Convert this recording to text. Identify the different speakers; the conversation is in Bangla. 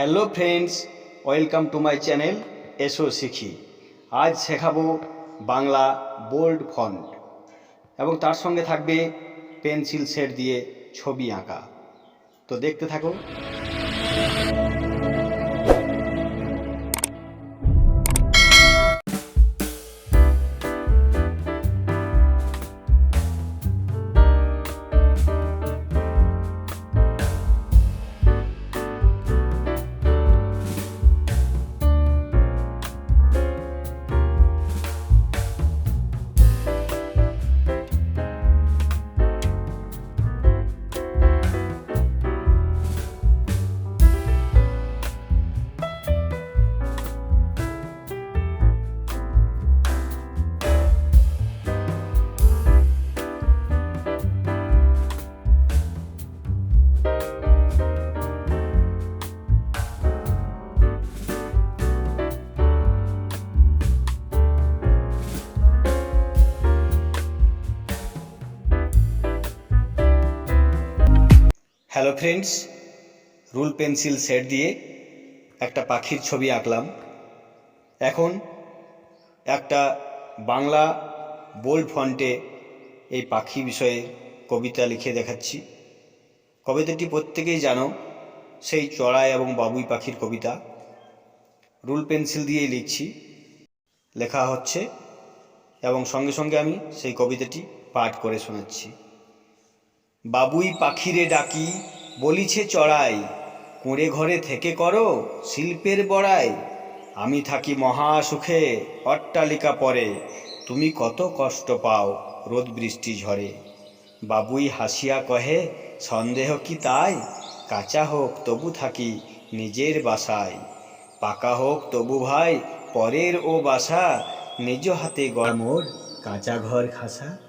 Speaker 1: Hello friends, welcome to my channel এসো শিখি। আজ শেখাবো বাংলা বোল্ড ফন্ট এবং তার সঙ্গে থাকবে পেন্সিল সেট দিয়ে ছবি আঁকা। তো দেখতে থাকো। Hello friends rule pencil set দিয়ে একটা পাখির ছবি আঁকলাম। এখন একটা বাংলা বোল্ড ফন্টে এই পাখি বিষয়ে কবিতা লিখে দেখাচ্ছি। কবিতাটি প্রত্যেকেই জানো, সেই চড়াই এবং বাবুই পাখির কবিতা। রুল পেন্সিল দিয়েই লিখছি। লেখা হচ্ছে, এবং সঙ্গে সঙ্গে আমি সেই কবিতাটি পাঠ করে শোনাচ্ছি। বাবুই পাখিরে ডাকি, বলিছে, চড়াই, কুঁড়ে ঘরে থেকে করো শিল্পের বড়াই। আমি থাকি মহা সুখে অট্টালিকা পরে, তুমি কত কষ্ট পাও রোদ বৃষ্টি ঝরে বাবুই হাসিয়া কহে, সন্দেহ কি তাই? কাঁচা হোক তবু থাকি নিজের বাসায়। পাকা হোক তবু ভাই, পরের ও বাসা, নিজ হাতে গড়মোর কাঁচা ঘর খাসা।